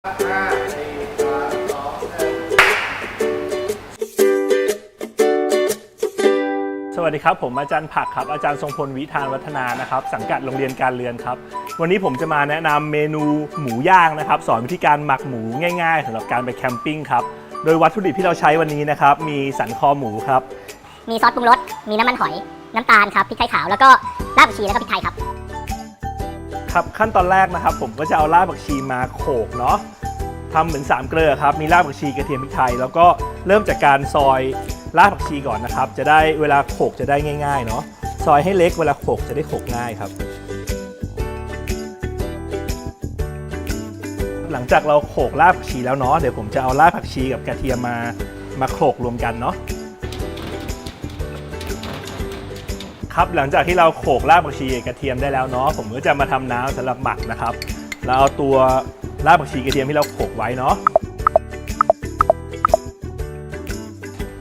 สวัสดีครับ ผมอาจารย์ผักครับ อาจารย์ทรงพลวิธานวัฒนานะครับ สังกัดโรงเรียนการเรือนครับ วันนี้ผมจะมาแนะนำเมนูหมูย่างนะครับ สอนวิธีการหมักหมูง่ายๆสำหรับการไปแคมปิ้งครับ โดยวัตถุดิบที่เราใช้วันนี้นะครับ มีสันคอหมูครับ มีซอสปรุงรส มีน้ำมันหอย น้ำตาลครับ พริกไทยขาว แล้วก็รากผักชีแล้วก็พริกไทยครับ ครับขั้นตอนแรกนะครับ ผมก็จะเอารากผักชีมาโขกเนาะทำเหมือนสามเกลือครับมีรากผักชีกระเทียมพริกไทย แล้วก็เริ่มจากการซอยรากผักชีก่อนนะครับ จะได้เวลาโขกจะได้ง่ายๆเนาะซอยให้เล็กเวลาโขกจะได้โขกง่ายครับ หลังจากเราโขกรากผักชีแล้วเนาะเดี๋ยวผมจะเอารากผักชีกับกระเทียมมามาโขลกรวมกันเนาะ ครับหลังจากที่เราโขลกรากผักชีกระเทียมได้แล้วเนาะผมก็จะมาทำน้ำสำหรับหมักนะครับเราเอาตัวรากผักชีกระเทียมที่เราโขลกไว้เนาะ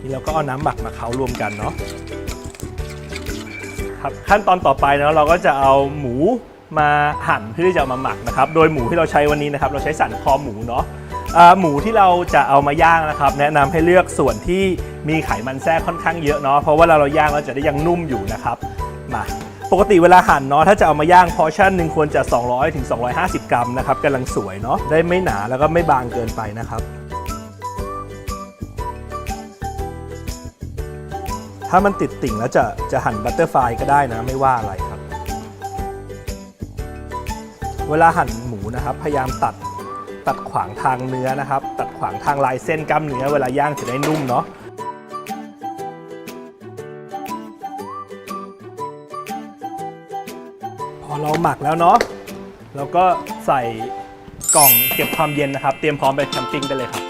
นี่เราก็เอาน้ำหมักมาเคล้ารวมกันเนาะครับขั้นตอนต่อไปเนาะเราก็จะเอาหมูมาหั่นเพื่อที่จะเอามาหมักนะครับ โดยหมูที่เราใช้วันนี้นะครับ เราใช้สันคอหมูเนาะ หมูที่เราจะเอามาย่างนะครับ แนะนำให้เลือกส่วนที่มีไขมันแทรกค่อนข้างเยอะเนาะเพราะว่าเราเราย่างเราจะได้ยังนุ่มอยู่นะครับมาปกติเวลาหั่นเนาะถ้าจะเอามาย่างพอชั่นหนึ่งควรจะ 200ถึง250กรัมนะครับกำลังสวยเนาะได้ไม่หนาแล้วก็ไม่บางเกินไปนะครับ ถ้ามันติดติ่งแล้วจะจะหั่นบัตเตอร์ไฟก็ได้นะไม่ว่าอะไรครับ เวลาหั่นหมูนะครับ พยายามตัด ตัดขวางทางเนื้อนะครับ ตัดขวางทางลายเส้นกล้ามเนื้อเวลาย่างจะได้นุ่มเนาะพอเราหมักแล้วเนาะเราก็ใส่กล่องเก็บความเย็นนะครับ เตรียมพร้อมไปแคมปิ้งได้เลยครับ